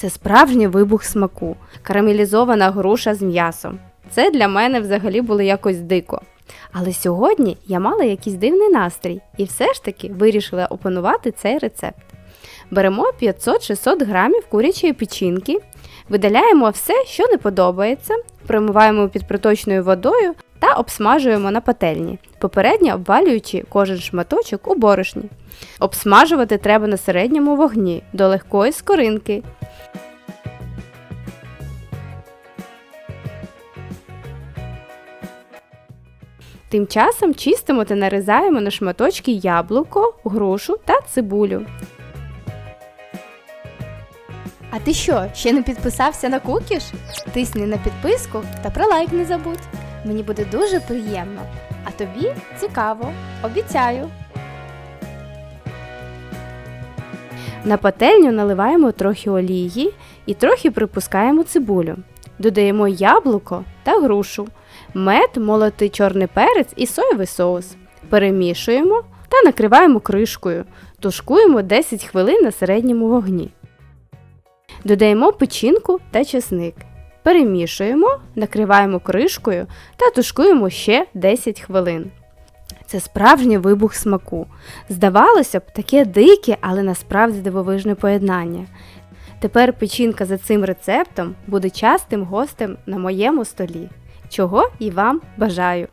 Це справжній вибух смаку, карамелізована груша з м'ясом. Це для мене взагалі було якось дико. Але сьогодні я мала якийсь дивний настрій і все ж таки вирішила опанувати цей рецепт. Беремо 500-600 грамів курячої печінки, видаляємо все, що не подобається, промиваємо під проточною водою та обсмажуємо на пательні, попередньо обвалюючи кожен шматочок у борошні. Обсмажувати треба на середньому вогні до легкої скоринки. Тим часом чистимо та нарізаємо на шматочки яблуко, грушу та цибулю. А ти що, ще не підписався на кукіш? Тисни на підписку та про лайк не забудь. Мені буде дуже приємно. А тобі цікаво, обіцяю. На пательню наливаємо трохи олії і трохи припускаємо цибулю. Додаємо яблуко та грушу, мед, молотий чорний перець і соєвий соус. Перемішуємо та накриваємо кришкою. Тушкуємо 10 хвилин на середньому вогні. Додаємо печінку та чесник. Перемішуємо, накриваємо кришкою та тушкуємо ще 10 хвилин. Це справжній вибух смаку. Здавалося б, таке дике, але насправді дивовижне поєднання. Тепер печінка за цим рецептом буде частим гостем на моєму столі, чого і вам бажаю.